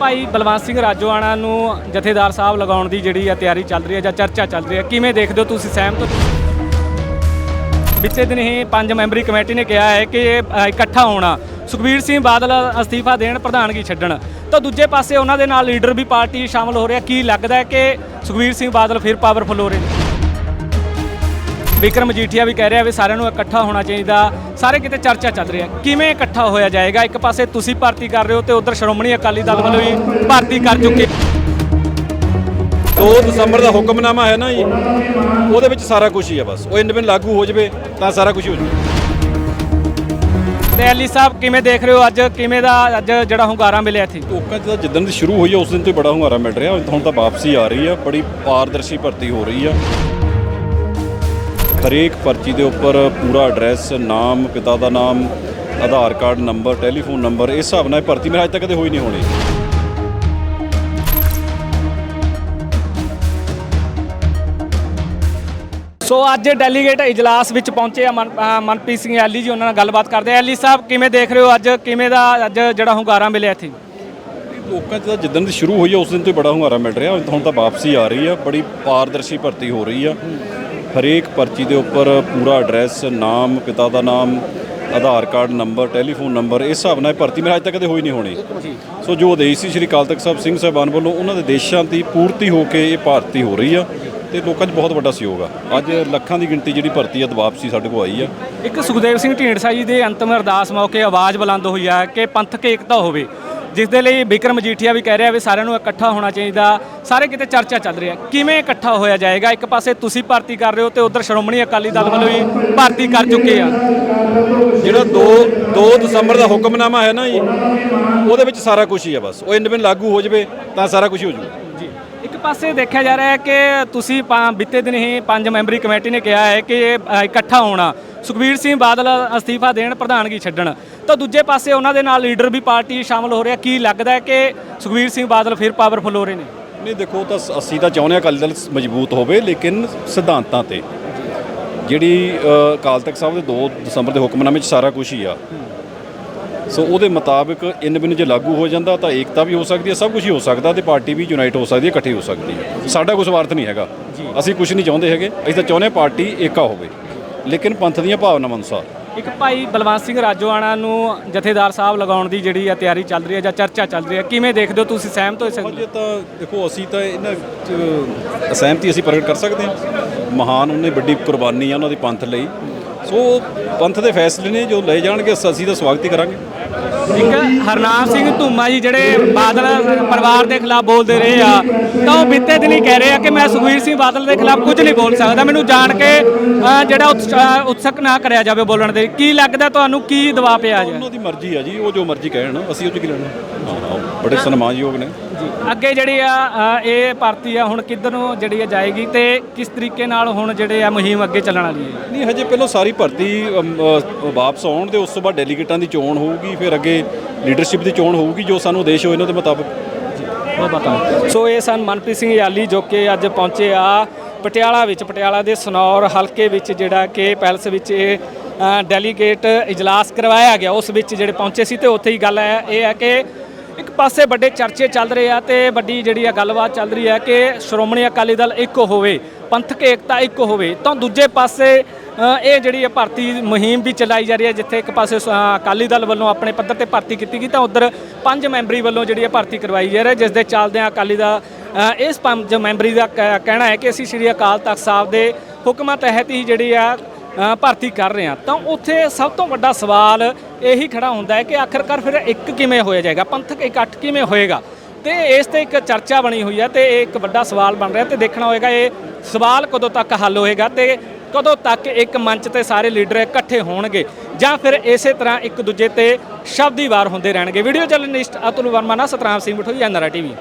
ਭਾਈ ਬਲਵੰਤ ਸਿੰਘ ਰਾਜੋਆਣਾ ਨੂੰ ਜਥੇਦਾਰ ਸਾਹਿਬ ਲਗਾਉਣ ਦੀ ਜਿਹੜੀ ਆ ਤਿਆਰੀ ਚੱਲ ਰਹੀ ਹੈ ਜਾਂ ਚਰਚਾ ਚੱਲ ਰਹੀ ਹੈ ਕਿਵੇਂ ਦੇਖਦੇ ਹੋ ਤੁਸੀਂ? ਸਹਿਮਤ ਹੋ? ਦਿਨ ਹੀ ਪੰਜ ਮੈਂਬਰੀ ਕਮੇਟੀ ਨੇ ਕਿਹਾ ਹੈ ਕਿ ਇਹ, ਇਕੱਠਾ ਹੋਣਾ। ਸੁਖਬੀਰ ਸਿੰਘ ਬਾਦਲ ਅਸਤੀਫਾ ਦੇਣ ਪ੍ਰਧਾਨਗੀ ਛੱਡਣ। ਤਾਂ ਦੂਜੇ ਪਾਸੇ ਉਹਨਾਂ ਦੇ ਨਾਲ ਲੀਡਰ ਵੀ ਪਾਰਟੀ ਸ਼ਾਮਲ ਹੋ ਰਿਹਾ। ਕੀ ਲੱਗਦਾ ਹੈ ਕਿ ਸੁਖਬੀਰ ਸਿੰਘ ਬਾਦਲ ਫਿਰ ਪਾਵਰਫੁੱਲ ਹੋ ਰਹੇ ਨੇ? ਵਿਕਰਮ ਮਜੀਠੀਆ ਵੀ ਕਹਿ ਰਿਹਾ ਵੀ ਸਾਰਿਆਂ ਨੂੰ ਇਕੱਠਾ ਹੋਣਾ ਚਾਹੀਦਾ। ਸਾਰੇ ਕਿਤੇ ਚਰਚਾ ਚੱਲ ਰਹੀ। ਹੈ ਕਿਵੇਂ ਇਕੱਠਾ ਹੋਇਆ ਜਾਏਗਾ? ਇੱਕ ਪਾਸੇ ਤੁਸੀਂ ਭਰਤੀ ਕਰ ਰਹੇ ਹੋ ਤੇ ਉਧਰ ਸ਼੍ਰੋਮਣੀ ਅਕਾਲੀ ਦਲ ਵੱਲੋਂ ਵੀ ਭਰਤੀ ਕਰ ਚੁੱਕੇ 2 ਦਸੰਬਰ ਦਾ ਹੁਕਮਨਾਮਾ ਹੈ ਨਾ ਜੀ। ਉਹਦੇ ਵਿੱਚ ਸਾਰਾ ਕੁਝ ਹੀ ਹੈ ਬਸ। ਉਹ ਇੰਡੀਪੈਂਡੈਂਟ ਲਾਗੂ ਹੋ ਜਾਵੇ ਤਾਂ ਸਾਰਾ ਕੁਝ ਹੋ ਜਾਊ ਤੇ ਐਲੀ ਸਾਹਿਬ ਕਿਵੇਂ ਦੇਖ ਰਹੇ ਹੋ ਅੱਜ? ਕਿਵੇਂ ਦਾ ਅੱਜ ਜਿਹੜਾ ਹੁੰਗਾਰਾ ਮਿਲਿਆ ਇੱਥੇ? 'ਚ ਤਾਂ ਜਿੱਦਣ ਦੀ ਸ਼ੁਰੂ ਹੋਈ ਹੈ ਉਸ ਦਿਨ ਤੋਂ ਹੀ ਬੜਾ ਹੁੰਗਾਰਾ ਮਿਲ ਰਿਹਾ। ਹੁਣ ਤਾਂ ਵਾਪਸੀ ਆ ਰਹੀ ਆ। ਬੜੀ ਪਾਰਦਰਸ਼ੀ ਭਰਤੀ ਹੋ ਰਹੀ ਆ। ਹਰੇਕ ਪਰਚੀ ਦੇ ਉੱਪਰ ਪੂਰਾ ਐਡਰੈਸ ਨਾਮ ਪਿਤਾ ਦਾ ਨਾਮ Aadhaar card number telephone number ਇਸ ਹਿਸਾਬ ਨਾਲ ਇਹ ਭਰਤੀ। ਮੇਰੇ ਅੱਜ ਤੱਕ ਕਦੇ ਹੋਈ ਨਹੀਂ ਹੋਣੀ। ਸੋ ਅੱਜ ਡੈਲੀਗੇਟ ਇਜਲਾਸ ਵਿੱਚ ਪਹੁੰਚੇ ਆ ਮਨ- ਅ, ਮਨਪ੍ਰੀਤ ਸਿੰਘ ਐਲੀ ਜੀ ਉਹਨਾਂ ਨਾਲ ਗੱਲਬਾਤ ਕਰਦੇ ਆ। ਐਲੀ ਸਾਹਿਬ ਕਿਵੇਂ ਦੇਖ ਰਹੇ ਹੋ ਅੱਜ? ਕਿਵੇਂ ਦਾ ਅੱਜ ਜਿਹੜਾ ਹੁੰਗਾਰਾ ਮਿਲਿਆ ਇੱਥੇ? ਲੋਕਾਂ 'ਚ ਤਾਂ ਜਿੱਦਣ ਦੀ ਸ਼ੁਰੂ ਹੋਈ ਹੈ ਉਸ ਦਿਨ ਤੋਂ ਹੀ ਬੜਾ ਹੁੰਗਾਰਾ ਮਿਲ ਰਿਹਾ। ਹੁਣ ਤਾਂ ਵਾਪਸੀ ਆ ਰਹੀ ਆ ਬੜੀ ਪਾਰਦਰਸ਼ੀ ਭਰਤੀ ਹੋ ਰਹੀ ਆ। ਹਰੇਕ ਪਰਚੀ ਦੇ ਉੱਪਰ ਪੂਰਾ ਐਡਰੈਸ, ਨਾਮ, ਪਿਤਾ ਦਾ ਨਾਮ, Aadhaar card number, telephone number, ਇਸ ਹਿਸਾਬ ਨਾਲ ਭਰਤੀ। ਮੇਰੇ ਅੱਜ ਤੱਕ ਕਦੇ ਹੋਈ ਨਹੀਂ ਹੋਣੀ। ਸੋ ਜੋ ਉਦੇਸ਼ ਸੀ ਸ਼੍ਰੀ ਅਕਾਲ ਤਖਤ ਸਾਹਿਬ ਸਿੰਘ ਸਾਹਿਬਾਨ ਵੱਲੋਂ, ਉਹਨਾਂ ਦੇ ਦੇਸ਼ਾਂ ਦੀ ਪੂਰਤੀ ਹੋ ਕੇ ਇਹ ਭਰਤੀ ਹੋ ਰਹੀ ਆ ਤੇ ਲੋਕਾਂ 'ਚ ਬਹੁਤ ਵੱਡਾ ਸਹਿਯੋਗ ਆ। ਅੱਜ ਲੱਖਾਂ ਦੀ ਗਿਣਤੀ ਜਿਹੜੀ ਭਰਤੀ ਆ ਵਾਪਸੀ ਸਾਡੇ ਕੋਲ ਆਈ ਆ। ਇੱਕ ਸੁਖਦੇਵ ਸਿੰਘ ਢੀਂਡਸਾ ਜੀ ਦੇ ਅੰਤਮ ਅਰਦਾਸ ਮੌਕੇ ਆਵਾਜ਼ ਬੁਲੰਦ ਹੋਈ ਆ ਕਿ ਪੰਥਕ ਏਕਤਾ ਹੋਵੇ। ਜਿਸ ਦੇ ਲਈ ਵਿਕਰਮ ਮਜੀਠੀਆ ਵੀ ਕਹਿ ਰਿਹਾ ਵੀ ਸਾਰਿਆਂ ਨੂੰ ਇਕੱਠਾ ਹੋਣਾ ਚਾਹੀਦਾ। ਸਾਰੇ ਕਿਤੇ ਚਰਚਾ ਚੱਲ ਰਹੀ ਹੈ। ਕਿਵੇਂ ਇਕੱਠਾ ਹੋਇਆ ਜਾਏਗਾ? ਇੱਕ ਪਾਸੇ ਤੁਸੀਂ ਭਰਤੀ ਕਰ ਰਹੇ ਹੋ ਤੇ ਉਧਰ ਸ਼੍ਰੋਮਣੀ ਅਕਾਲੀ ਦਲ ਵੱਲੋਂ ਵੀ ਭਰਤੀ ਕਰ ਚੁੱਕੇ ਆ। ਜਿਹੜਾ 2 2 ਦਸੰਬਰ ਦਾ ਹੁਕਮਨਾਮਾ ਹੈ ਨਾ ਜੀ ਉਹਦੇ ਵਿੱਚ ਸਾਰਾ ਕੁਝ ਹੀ ਹੈ ਬਸ। ਉਹ ਇੰਡੀਪੈਂਡੈਂਟ ਲਾਗੂ ਹੋ ਜਾਵੇ ਤਾਂ ਸਾਰਾ ਕੁਝ ਹੋ ਜਾਊ। ਜੀ। ਇੱਕ ਪਾਸੇ ਦੇਖਿਆ ਜਾ ਰਿਹਾ ਹੈ ਕਿ ਤੁਸੀਂ ਬੀਤੇ ਦਿਨ ਹੀ ਪੰਜ ਮੈਂਬਰੀ ਕਮੇਟੀ ਨੇ ਕਿਹਾ ਹੈ ਕਿ ਇਕੱਠਾ ਹੋਣਾ। ਸੁਖਬੀਰ ਸਿੰਘ ਬਾਦਲ ਅਸਤੀਫਾ ਦੇਣ ਪ੍ਰਧਾਨਗੀ ਛੱਡਣ। ਤਾਂ ਦੂਜੇ ਪਾਸੇ ਉਹਨਾਂ ਦੇ ਨਾਲ ਲੀਡਰ ਵੀ ਪਾਰਟੀ ਸ਼ਾਮਲ ਹੋ ਰਿਹਾ। ਕੀ ਲੱਗਦਾ ਹੈ ਕਿ ਸੁਖਬੀਰ ਸਿੰਘ ਬਾਦਲ ਫਿਰ ਪਾਵਰਫੁਲ ਹੋ ਰਹੇ ਨੇ? ਨਹੀਂ ਦੇਖੋ ਤਾਂ ਅਸੀਂ ਤਾਂ ਚਾਹੁੰਦੇ ਹਾਂ ਅਕਾਲੀ ਦਲ ਮਜ਼ਬੂਤ ਹੋਵੇ ਲੇਕਿਨ ਸਿਧਾਂਤਾਂ ਤੇ। ਜਿਹੜੀ ਅਕਾਲ ਤਖਤ ਸਾਹਿਬ ਦੇ 2 ਦਸੰਬਰ ਦੇ ਹੁਕਮਨਾਮੇ 'ਚ ਸਾਰਾ ਕੁਝ ਹੀ ਆ। ਸੋ ਉਹਦੇ ਮੁਤਾਬਕ ਇਨ ਬਿਨ ਜੇ ਲਾਗੂ ਹੋ ਜਾਂਦਾ ਤਾਂ ਏਕਤਾ ਵੀ ਹੋ ਸਕਦੀ ਹੈ ਸਭ ਕੁਝ ਹੀ ਹੋ ਸਕਦਾ ਤੇ ਪਾਰਟੀ ਵੀ ਯੂਨਾਈਟ ਹੋ ਸਕਦੀ ਹੈ ਇਕੱਠੀ ਹੋ ਸਕਦੀ ਹੈ। ਸਾਡਾ ਕੋਈ ਸਵਾਰਥ ਨਹੀਂ ਹੈਗਾ। ਅਸੀਂ ਕੁਝ ਨਹੀਂ ਚਾਹੁੰਦੇ ਹੈਗੇ ਅਸੀਂ ਤਾਂ ਚਾਹੁੰਦੇ ਪਾਰਟੀ ਏਕਾ ਹੋਵੇ। ਲੇਕਿਨ ਪੰਥ ਦੀਆਂ ਭਾਵਨਾਵਾਂ ਅਨੁਸਾਰ। ਇੱਕ ਭਾਈ ਬਲਵੰਤ ਸਿੰਘ ਰਾਜੋਆਣਾ ਨੂੰ ਜਥੇਦਾਰ ਸਾਹਿਬ ਲਗਾਉਣ ਦੀ ਜਿਹੜੀ ਆ ਤਿਆਰੀ ਚੱਲ ਰਹੀ ਹੈ ਜਾਂ ਚਰਚਾ ਚੱਲ ਰਹੀ ਹੈ ਕਿਵੇਂ ਦੇਖਦੇ ਹੋ ਤੁਸੀਂ ਸਹਿਮਤ ਹੋ ਨਾਲ? ਅਜੇ ਤਾਂ ਦੇਖੋ ਅਸੀਂ ਤਾਂ ਇਹਨਾਂ 'ਚ ਸਹਿਮਤੀ ਅਸੀਂ ਪ੍ਰਗਟ ਕਰ ਸਕਦੇ ਹਾਂ। ਮਹਾਨ ਉਹਨੇ ਵੱਡੀ ਕੁਰਬਾਨੀ ਆ ਉਹਨਾਂ ਦੀ ਪੰਥ ਲਈ। ਸੋ ਪੰਥ ਦੇ ਫੈਸਲੇ ਨੇ ਜੋ ਲਏ ਜਾਣਗੇ ਅਸ- ਅਸੀਂ ਤਾਂ ਸਵਾਗਤ ਹੀ ਕਰਾਂਗੇ। ਇੱਕ ਹਰਨਾਮ ਸਿੰਘ ਧੂਮਾ ਜੀ ਜਿਹੜੇ ਬਾਦਲ ਪਰਿਵਾਰ ਦੇ ਖਿਲਾਫ ਬੋਲਦੇ ਰਹੇ ਆ, ਤਾਂ ਉਹ ਬੀਤੇ ਦਿਨ ਹੀ ਕਹਿ ਰਹੇ ਆ ਕਿ ਮੈਂ ਸੁਖਵੀਰ ਸਿੰਘ ਬਾਦਲ ਦੇ ਖਿਲਾਫ ਕੁਝ ਨਹੀਂ ਬੋਲ ਸਕਦਾ। ਮੈਨੂੰ ਜਾਣ ਕੇ ਜਿਹੜਾ ਉਤਸਕ ਨਾ ਕਰਿਆ ਜਾਵੇ ਬੋਲਣ ਦੇ। ਕੀ ਲੱਗਦਾ ਤੁਹਾਨੂੰ ਕੀ ਦਬਾਅ ਪਿਆ ਜੀ ਉਹਨਾਂ ਦੀ ਮਰਜ਼ੀ ਆ ਜੀ, ਉਹ ਜੋ ਮਰਜ਼ੀ ਕਹਿਣ, ਅਸੀਂ ਉਹ 'ਚ ਕੀ ਲੈਣਾ? ਬੜੇ ਸਨਮਾਨਯੋਗ ਨੇ। ਅੱਗੇ ਜਿਹੜੀ ਆ ਅ, ਇਹ ਭਰਤੀ ਆ ਹੁਣ ਕਿੱਧਰ ਨੂੰ ਜਿਹੜੀ ਆ ਜਾਏਗੀ ਤੇ ਕਿਸ ਤਰੀਕੇ ਨਾਲ ਹੁਣ ਜਿਹੜੇ ਆ ਮੁਹਿੰਮ ਅੱਗੇ ਚੱਲਣ ਵਾਲੀ ਹੈ? ਨਹੀਂ ਹਜੇ ਪਹਿਲਾਂ ਸਾਰੀ ਭਰਤੀ ਅਮ, ਅ, ਵਾਪਸ ਆਉਣ ਦੇ ਉਸ ਤੋਂ ਬਾਅਦ ਡੈਲੀਗੇਟਾਂ ਦੀ ਚੋਣ ਹੋਊਗੀ ਫਿਰ ਅੱਗੇ ਲੀਡਰਸ਼ਿਪ ਦੀ ਚੋਣ ਹੋਊਗੀ ਜੋ ਸਾਨੂੰ ਉਦੇਸ਼ ਹੋਏ ਇਹਨਾਂ ਦੇ ਮੁਤਾਬਕ। ਬਹੁਤ ਬਹੁਤ ਸੋ ਇਹ ਸਨ ਮਨਪ੍ਰੀਤ ਸਿੰਘ ਯਾਲੀ ਜੋ ਕਿ ਅੱਜ ਪਹੁੰਚੇ ਆ ਪਟਿਆਲਾ ਵਿੱਚ। ਪਟਿਆਲਾ ਦੇ ਸਨੌਰ ਹਲਕੇ ਵਿੱਚ ਜਿਹੜਾ ਕਿ ਪੈਲਸ ਵਿੱਚ ਇਹ ਡੈਲੀਗੇਟ ਇਜਲਾਸ ਕਰਵਾਇਆ ਗਿਆ। ਉਸ ਵਿੱਚ ਜਿਹੜੇ ਪਹੁੰਚੇ ਸੀ ਤੇ ਉੱਥੇ ਹੀ ਗੱਲ ਹੈ ਇਹ ਹੈ ਕਿ ਪਾਸੇ ਵੱਡੇ ਚਰਚੇ ਚੱਲ ਰਹੇ ਆ ਤੇ ਵੱਡੀ ਜਿਹੜੀ ਆ ਗੱਲਬਾਤ ਚੱਲ ਰਹੀ ਹੈ ਕਿ ਸ਼੍ਰੋਮਣੀ ਅਕਾਲੀ ਦਲ ਇੱਕ ਹੋਵੇ, ਪੰਥਕ ਏਕਤਾ ਇੱਕ ਹੋਵੇ, ਤਾਂ ਦੂਜੇ ਪਾਸੇ ਇਹ ਜਿਹੜੀ ਹੈ ਭਰਤੀ ਮੁਹਿੰਮ ਵੀ ਚਲਾਈ ਜਾ ਰਹੀ ਹੈ, ਜਿੱਥੇ ਇੱਕ ਪਾਸੇ ਸ- ਅਕਾਲੀ ਦਲ ਵੱਲੋਂ ਆਪਣੇ ਪੱਧਰ ਤੇ ਭਰਤੀ ਕੀਤੀ ਗਈ, ਤਾਂ ਉਧਰ ਪੰਜ ਮੈਂਬਰੀ ਵੱਲੋਂ ਜਿਹੜੀ ਹੈ ਭਰਤੀ ਕਰਵਾਈ ਜਾ ਰਹੀ ਹੈ ਜਿਸ ਦੇ ਚੱਲਦਿਆਂ ਅਕਾਲੀ ਦਾ ਇਸ ਪੰਜ ਮੈਂਬਰੀ ਦਾ ਕ- ਕਹਿਣਾ ਹੈ ਕਿ ਅਸੀਂ ਸ੍ਰੀ ਅਕਾਲ ਤਖਤ ਸਾਹਿਬ ਦੇ ਹੁਕਮਾਂ ਤਹਿਤ ਹੀ ਜਿਹੜੀ ਆ ਭਰਤੀ ਕਰ ਰਹੇ ਹਾਂ। ਤਾਂ ਉੱਥੇ ਸਭ ਤੋਂ ਵੱਡਾ ਸਵਾਲ ਇਹੀ ਖੜਾ ਹੁੰਦਾ ਹੈ ਕਿ ਆਖਰਕਾਰ ਫਿਰ ਇੱਕ ਕਿਵੇਂ ਹੋਇਆ ਜਾਏਗਾ? ਪੰਥਕ ਇਕੱਠ ਕਿਵੇਂ ਹੋਏਗਾ? ਤੇ ਇਸ ਤੇ ਇੱਕ ਚਰਚਾ ਬਣੀ ਹੋਈ ਹੈ ਤੇ ਇਹ ਇੱਕ ਵੱਡਾ ਸਵਾਲ ਬਣ ਰਿਹਾ ਤੇ ਦੇਖਣਾ ਹੋਏਗਾ ਇਹ ਸਵਾਲ ਕਦੋਂ ਤੱਕ ਹੱਲ ਹੋਏਗਾ ਤੇ ਕਦੋਂ ਤੱਕ ਇੱਕ ਮੰਚ ਤੇ ਸਾਰੇ ਲੀਡਰ ਇਕੱਠੇ ਹੋਣਗੇ ਜਾਂ ਫਿਰ ਇਸੇ ਤਰ੍ਹਾਂ ਇੱਕ ਦੂਜੇ ਤੇ ਸ਼ਬਦੀ ਵਾਰ ਹੁੰਦੇ ਰਹਿਣਗੇ। ਵੀਡੀਓ ਜਰਨਲਿਸਟ ਅਤੁਲ ਵਰਮਾ ਨਾਲ ਸਤਰਾਮ ਸਿੰਘ ਬਠੋਈ ਐਨਆਰਆ ਟੀਵੀ।